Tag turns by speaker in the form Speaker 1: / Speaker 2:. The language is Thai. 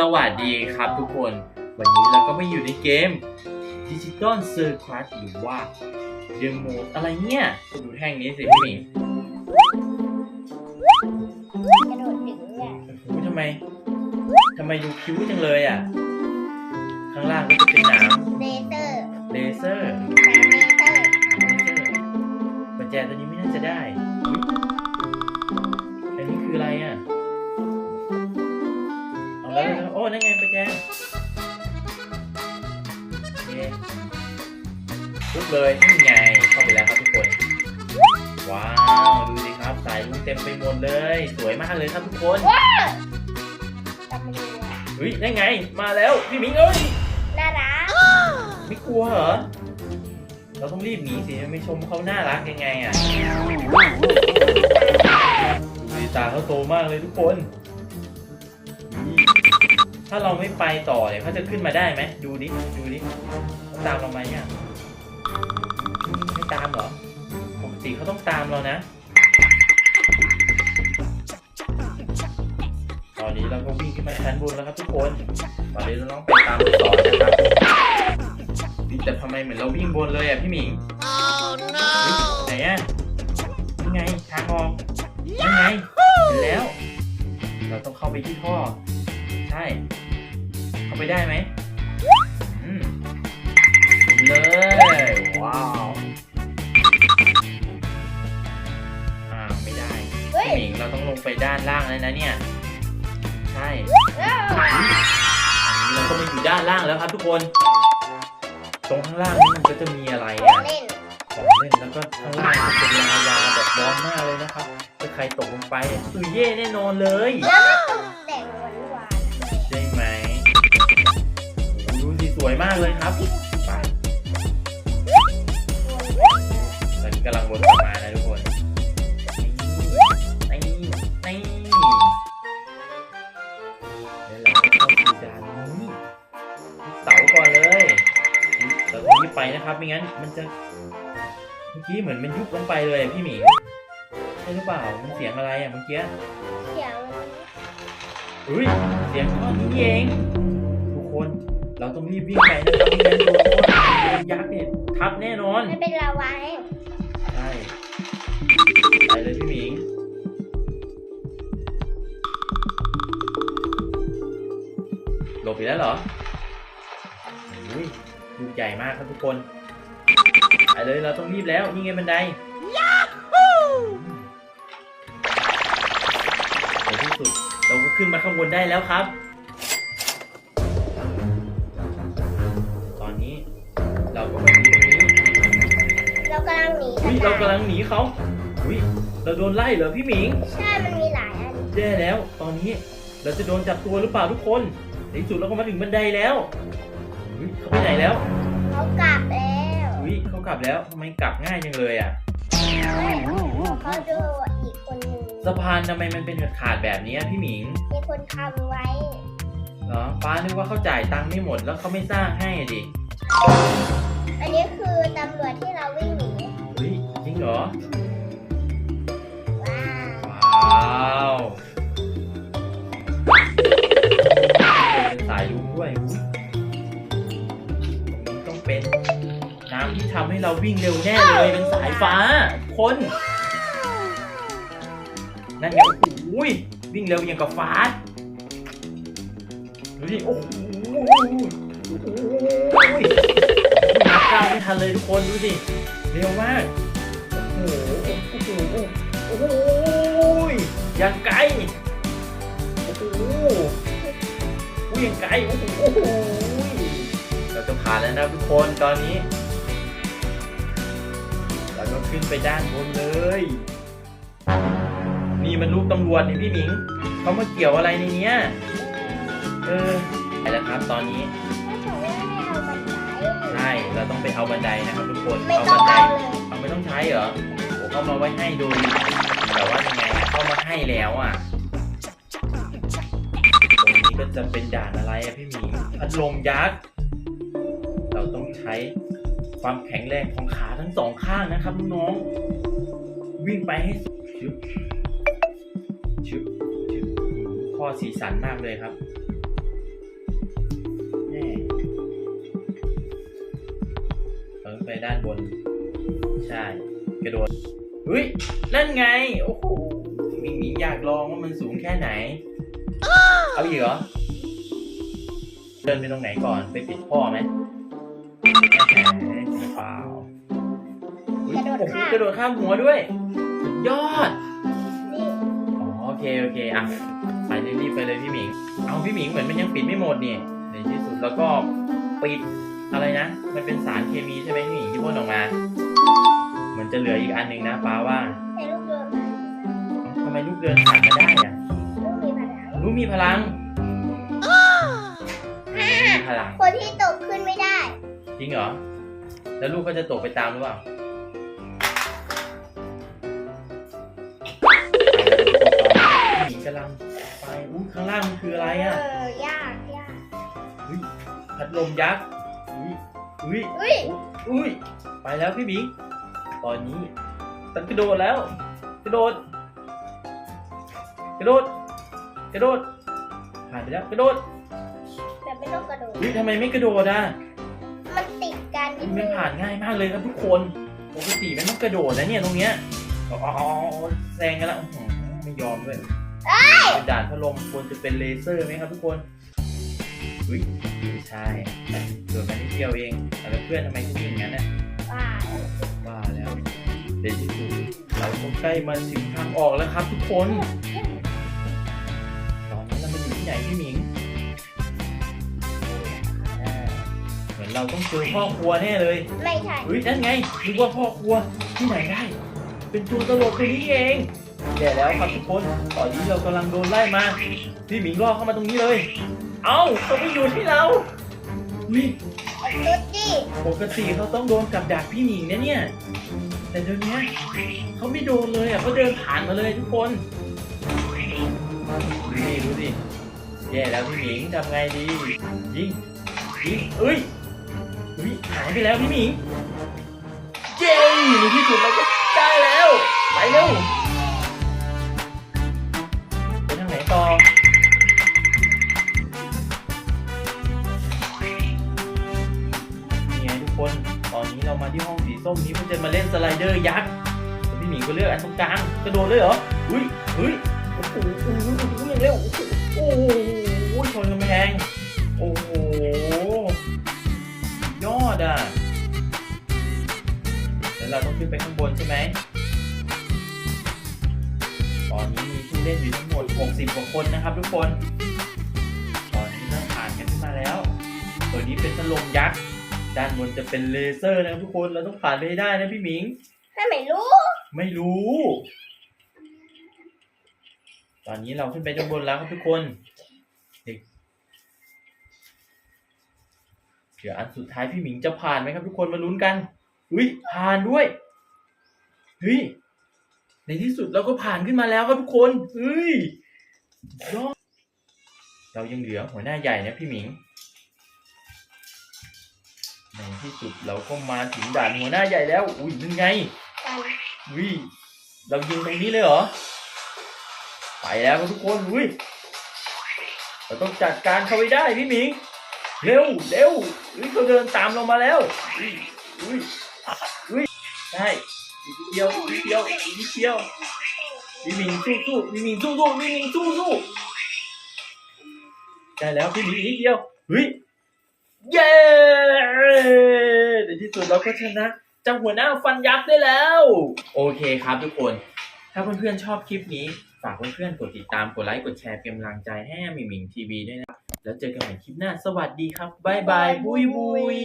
Speaker 1: สวัสดีครับทุกคน วันนี้เราก็มาอยู่ในเกม Digital Circus หรือว่าเดโมอะไรเนี่ยดูแท่งนี้สิพี่หมิง
Speaker 2: กระโดดถึงเนี่ย
Speaker 1: โอ้โหทำไมทำไมดูคิ้วจังเลยอะ ข้างล่างก็จะเป็นน้
Speaker 2: เลเซอร์ำ
Speaker 1: เลเซอร์
Speaker 2: น้ำเลเซอร์
Speaker 1: เลเซอร์กุญแจตัวนี้ไม่น่าจะได้ ปุ๊บเลยนี่ไงเข้าไปแล้วครับทุกคน ว้าว ดูสิครับสายลุงเต็มไปหมดเลย สวยมากเลยครับทุกคน
Speaker 2: ตำรวจ
Speaker 1: เฮ้ยได้ไง มาแล้วพี่หมิงเอ้ย
Speaker 2: น่ารัก
Speaker 1: ไม่กลัวเหรอ เราต้องรีบหนีสิไม่ชมเขาน่ารักยังไงอะดูตาเขาโตมากเลยทุกคนนี่ ถ้าเราไม่ไปต่อเนี่ยเขาจะขึ้นมาได้ไหมดูดิดูดิเขาตามเราไหมอะไม่ตามเหรอปกติเขาต้องตามเรานะ ตอนนี้เราก็วิ่งขึ้นมาชั้นบนแล้วครับทุกคน ตอนนี้เราต้องไปตามลูกศรนะครับนี่แต่ทำไมเหมือนเราวิ่งบนเลยอะพี่หมิงเฮ้ยไหนอะยังไงทางออกยังไงเห็นแล้ว เราต้องเข้าไปที่ท่อใช่เข้าไปได้ไหมอืมเลยว้าวอ่าวไม่ได้
Speaker 2: เฮ้ย
Speaker 1: พี่หมิงเราต้องลงไปด้านล่างแล้วนะเนี่ย ใช่
Speaker 2: อ้าว
Speaker 1: อันนี้เราก็มาอยู่ด้านล่างแล้วครับทุกคน ตรงข้างล่างนี่มันก็จะมีอะไร
Speaker 2: ของ
Speaker 1: อะ
Speaker 2: เล่น
Speaker 1: ของเล่นแล้วก็ข้างล่างจะเป็นลาวาแบบร้อนมากเลยนะครับถ้าใครตกลงไปตุยเย่แน่นอนเลย
Speaker 2: แล้วมันตกแต่งหวานหวาน
Speaker 1: วยมากเลยครับไปตอนนี้กำลังวนกลับมานะทุกคนนี่นี่นี่แล้วเราก็เข้าสู่ด่านนี้เสาก่อนเลยเราต้องรีบไปนะครับไม่งั้นมันจะเมื่อกี้เหมือนมันยุบลงไปเลยพี่หมีใช่หรือเปล่ามันเสียงอะไรอะเมื่อกี้
Speaker 2: เสียง
Speaker 1: เฮ้ยเสียงท่อนี้เองทุกคน เราต้องรีบวิ่งไปนะครับไม่งั้นโดนท่อโดนยักษ์เนี่ยทับแน่นอน
Speaker 2: มันเป็นลาวาให้
Speaker 1: ใช่ไปเลยพี่หมิงหลบไปแล้วเหรออุ้ยลูกใหญ่มากครับทุกคนไปเลยเราต้องรีบแล้วนี่ไงบันไดในที่สุดเราก็ขึ้นมาข้างบนได้แล้วครับ อุ้ย
Speaker 2: ก
Speaker 1: เรา
Speaker 2: ระ
Speaker 1: กำ
Speaker 2: ต่าย
Speaker 1: ลังหนีเขาอุ้ยเราโดนไล่เหรอพี่หมิง
Speaker 2: ใช่มันมีหลายอัน
Speaker 1: แย่แล้ว ตอนนี้เราจะโดนจับตัวหรือเปล่าทุกคนในที่สุดเราก็มาถึงบันไดแล้วอุ้ยเขาไปไหนแล้ว
Speaker 2: เขากลับแล้ว
Speaker 1: อุ้ยเขากลับแล้วทำไมกลับง่ายจังเลยอะ
Speaker 2: เฮ้ยเขาดูอีกคนหนึ่ง
Speaker 1: สะพานทำไมมันเป็นขาดๆแบบนี้อะพี่หมิง
Speaker 2: มีคนทำไว้
Speaker 1: เหรอฟ้านึกว่าเขาจ่ายตังค์ไม่หมดแล้วเขาไม่สร้างให้อะดิ
Speaker 2: อันนี้คือตำรวจที่เราวิ่งหนี
Speaker 1: เฮ้ยจริง เหรอ
Speaker 2: ว้าว
Speaker 1: เป็นสายลุงด้วยตรงนี้ต้องเป็นน้ำที่ทำให้เราวิ่งเร็วแน่เลย เป็นสายฟ้า คน นั่นไงโอ้ยวิ่งเร็วอย่างกับฟ้าดูดิโอ้โหโอ้โหนับก้าวไม่ทันเลยทุกคนดูสิเร็วมาก โอ้โหโอ้โหโอ้โหยังไกลโอ้โหอุ้ยยังไกลโอ้โหโอ้โหเราจะผ่านแล้วนะทุกคนตอนนี้ เราต้องขึ้นไปด้านบนเลย นี่มันลูกตำรวจนี่พี่หมิงเขามาเกี่ยวอะไรในเนี้ยเออไปแล้วครับตอนนี้
Speaker 2: ใช่
Speaker 1: เราต้องไปเอาบันไดนะครับทุกคน เอาบันได ไม่ต้องใช้เหรอผมเอามาไว้ให้ดูแต่ว่ายังไงก็มาให้แล้วอะตรงนี้ก็จะเป็นด่านอะไรอะพี่หมีพัดลมยักษ์เราต้องใช้ความแข็งแรงของขาทั้งสองข้างนะครับน้องวิ่งไปให้ชึบชึบชึบข้อสีสันมากเลยครับเออไปด้านบน ใช่กระโดดเฮ้ยนั่นไง โอ้โหมิงมิงอยากลองว่ามันสูงแค่ไหน เอาอีกเหรอ เดินไปตรงไหนก่อนไปปิดพ่อไหมแหมเปล่าอุ๊ย
Speaker 2: กระโดด
Speaker 1: โอ้โห
Speaker 2: ข้าม
Speaker 1: กระโดดข้ามหัวด้วย สุดยอด
Speaker 2: นี่
Speaker 1: อ๋อโอเค โอเค อะ ไปรีบๆไปเลยพี่หมิง เอาพี่หมิงเหมือนมันยังปิดไม่หมดนี่ในที่สุดแล้วก็ปิดอะไรนะ มันเป็นสารเคมีใช่ไหมพี่หมิงที่พ่นออกมา เหมือนจะเหลืออีกอันหนึ่งนะป้าว่า
Speaker 2: ให้ลูกโดน
Speaker 1: เอ้าทำไมลูกเดินผ่านมาได้อะ
Speaker 2: ลูกมีพลัง
Speaker 1: ลูกมีพลังมีพลัง
Speaker 2: คนที่ตกขึ้นไม่ได้
Speaker 1: จริงเหรอ แล้วลูกก็จะตกไปตามหรือเปล่าพี่หมิงกำลังไปอู้ข้างล่างมันคืออะไร
Speaker 2: เอ
Speaker 1: อะ
Speaker 2: อยากยาก
Speaker 1: อุ้ยพัดลมยักษ์อุ้ยอุ้ย
Speaker 2: อุ้ย
Speaker 1: อุ้ย ไปแล้วพี่บิงตอนนี้ตันกระโดดแล้ว กระโดด กระโดด กระโดด ผ่านไปแล้วกระโดด
Speaker 2: แต่ไม่ต้องกระโดด
Speaker 1: อุ้ยทำไมไม่กระโดดอะ
Speaker 2: มันติดกันนิด
Speaker 1: มั
Speaker 2: นึ
Speaker 1: น
Speaker 2: ง
Speaker 1: ผ่านง่ายมากเลยครับทุกคนปกติมันต้องกระโดดนะเนี่ยตรงเนี้ยอ๋ออ๋ออ๋อแซงกันแล้วอื้อหือไม่ยอมด้วยเป็นด่านพัดลมควรจะเป็นเลเซอร์ไหมครับทุกคนอุ้ยไม่ใช่โดดมานิดเดียวเองแล้วเพื่อนทำไมถึงอย่างนั้นน่ะ
Speaker 2: ว่า
Speaker 1: ว่าแล้ว ในที่สุดเราก็ใกล้มาถึงทางออกแล้วครับทุกคน ตอนนี้เรามาอยู่ที่ไหนพี่หมิงอ่าเหมือนเราต้องเจอพ่อครัวแน่เลย
Speaker 2: ไม่ใช่
Speaker 1: เฮ้ยนั่นไงนึกว่าพ่อครัวที่ไหนได้ เป็นตัวตลกตัวนี้เองแย่แล้วครับทุกคน ตอนนี้เรากำลังโดนไล่มา พี่หมิงล่อเข้ามาตรงนี้เลย เอ้าเขาไม่อยู่ที่เราวิ
Speaker 2: ตุ๊ดดิ
Speaker 1: ปกติเขาต้องโดนกับดักพี่หมิงนะเนี่ย แต่เดี๋ยวนี้เขาไม่โดนเลยอะเขาเดินผ่านมาเลยทุกคนนี่ดูสิแย่แล้วพี่หมิงทำไงดี ยิงยิงเอ้ยเฮ้ยหายไปแล้วพี่หมิงเย้ในที่สุดเราก็ได้แล้ว ไปเร็ว ตอนนี้เรามาที่ห้องสีส้มนี้เพื่อจะมาเล่นสไลเดอร์ยักษ์พี่หมิงก็เลือกอันตรงกลางกระโดดเลยเหรออุ้ยเฮ้ยโอ้โหโอ้โหโอ้โหย่างเร็วโอ้โหชนกำแพงโอ้โหยอดอะแล้วเราต้องขึ้นไปข้างบนใช่ไหมตอนนี้มีผู้เล่นอยู่ทั้งหมด 60กว่าคนนะครับ ทุกคน ตอนนี้เริ่มผ่านกันขึ้นมาแล้ว ตัวนี้เป็นพัดลมยักษ์ ด้านบนจะเป็นเลเซอร์นะครับทุกคนเราต้องผ่านไปให้ได้นะพี่หมิง
Speaker 2: ถ้าไม่รู้
Speaker 1: ไม่รู้ ตอนนี้เราขึ้นไปด้านบนแล้วครับทุกคนเด็กเดี๋ยวอันสุดท้ายพี่หมิงจะผ่านไหมครับทุกคนมาลุ้นกันอุ้ยผ่านด้วยเฮ้ยในที่สุดเราก็ผ่านขึ้นมาแล้วครับทุกคนเฮ้ยยอดเรายังเหลือหัวหน้าใหญ่นะพี่หมิง ในที่สุดเราก็มาถึงด่านหัวหน้าใหญ่แล้ว อุ้ยยังไง
Speaker 2: กัน
Speaker 1: วิเรายิงตรงนี้เลยเหรอ ไปแล้วครับทุกคนวิเราต้องจัดการเขาไว้ได้พี่หมิง เร็วเร็ววิเขาเดินตามเรามาแล้ววิวิวิใช่อีกนิดเดียวอีกนิดเดียวอีกนิดเดียวพี่หมิงสู้สู้พี่หมิงสู้สู้พี่หมิงสู้สู้ได้แล้วพี่หมิงอีกนิดเดียววิเย้ในที่ สุดเราก็ชนะเจ้าหัวหน้าฟันยักษ์ได้แล้ว โอเคครับทุกคน ถ้าเพื่อนๆชอบคลิปนี้ ฝากเพื่อนๆกดติดตาม กดไลค์ กดแชร์เป็นกำลังใจให้มิมิงทีวีด้วยนะ แล้วเจอกันใหม่คลิปหน้า สวัสดีครับ บ๊ายบาย บุยบุย